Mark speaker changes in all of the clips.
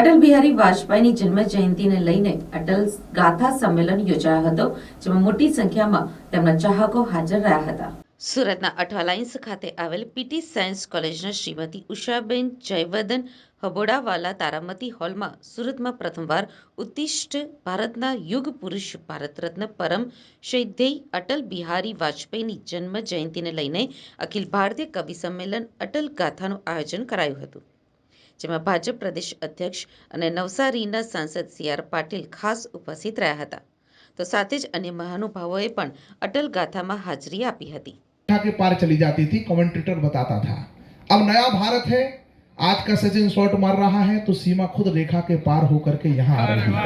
Speaker 1: અટલ બિહારી વાજપેયીની જન્મ જયંતિને લઈને અટલ ગાથા સંમેલન યોજાયો હતો, જેમાં મોટી સંખ્યામાં તેમના ચાહકો હાજર રહ્યા હતા. સુરતના અઠવાલાઇન્સ ખાતે આવેલ પીટી સાયન્સ કોલેજના શ્રીમતી ઉષાબેન જયવર્ધન હબોડાવાલા તારામતી હોલમાં સુરતમાં પ્રથમવાર ઉત્તિષ્ઠ ભારતના યુગ પુરુષ ભારત રત્ન પરમ શ્રદ્ધેય અટલ બિહારી વાજપેયીની જન્મ જયંતિને લઈને અખિલ ભારતીય કવિ સંમેલન અટલ ગાથાનું આયોજન કરાયું હતું. જેમાં ભાજપ પ્રદેશ અધ્યક્ષ અને નવસારીના સાંસદ સી આર પાટીલ ખાસ ઉપસ્થિત રહ્યા હતા તો સાથે જ અન્ય મહાનુભાવોએ પણ અટલ ગાથામાં હાજરી આપી હતી
Speaker 2: रेखा के पार चली जाती थी कमेंटेटर बताता था अब नया भारत है आज का सचिन शॉट मार रहा है तो सीमा खुद रेखा के पार होकर के यहाँ आ रही है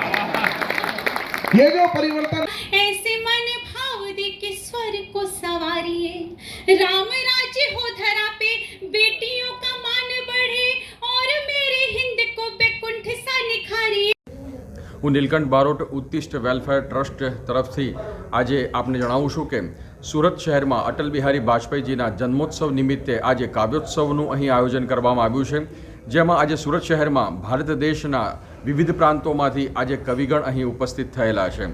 Speaker 2: ये जो परिवर्तन
Speaker 3: ऐसे मन भाव दे के स्वर को सवारिए राम राज्य हो
Speaker 4: હું નીલકંઠ બારોટ ઉત્તિષ્ઠ વેલફેર ટ્રસ્ટ તરફથી આજે આપને જણાવું છું કે સુરત શહેરમાં અટલ બિહારી વાજપેયીજીના જન્મોત્સવ નિમિત્તે આજે કાવ્યોત્સવનું અહીં આયોજન કરવામાં આવ્યું છે, જેમાં આજે સુરત શહેરમાં ભારત દેશના વિવિધ પ્રાંતોમાંથી આજે કવિગણ અહીં ઉપસ્થિત થયેલા છે.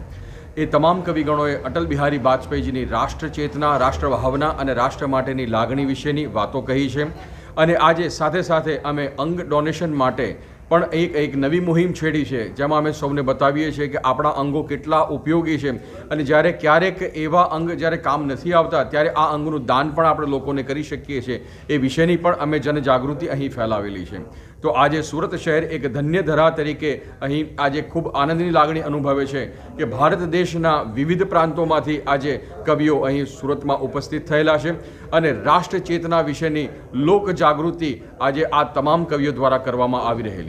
Speaker 4: એ તમામ કવિગણોએ અટલ બિહારી વાજપેયીજીની રાષ્ટ્રચેતના, રાષ્ટ્રભાવના અને રાષ્ટ્ર માટેની લાગણી વિશેની વાતો કહી છે. અને આજે સાથે સાથે અમે અંગ ડોનેશન માટે પણ એક એક નવી મુહિમ છેડી છે, જેમાં અમે સૌને બતાવીએ છીએ કે આપણા અંગો કેટલા ઉપયોગી છે. અને જ્યારે ક્યારેક એવા અંગ જ્યારે કામ નથી આવતા, ત્યારે આ અંગનું દાન પણ આપણે લોકોને કરી શકીએ છીએ. એ વિશેની પણ અમે જનજાગૃતિ અહીં ફેલાવેલી છે. તો આજે સુરત શહેર એક ધન્ય ધરા તરીકે અહીં આજે ખૂબ આનંદની લાગણી અનુભવે છે કે ભારત દેશના વિવિધ પ્રાંતોમાંથી આજે કવિઓ અહીં સુરતમાં ઉપસ્થિત થયેલા છે. અને રાષ્ટ્ર ચેતના વિશેની લોક જાગૃતિ આજે આ તમામ કવિઓ દ્વારા કરવામાં આવી રહેલી છે.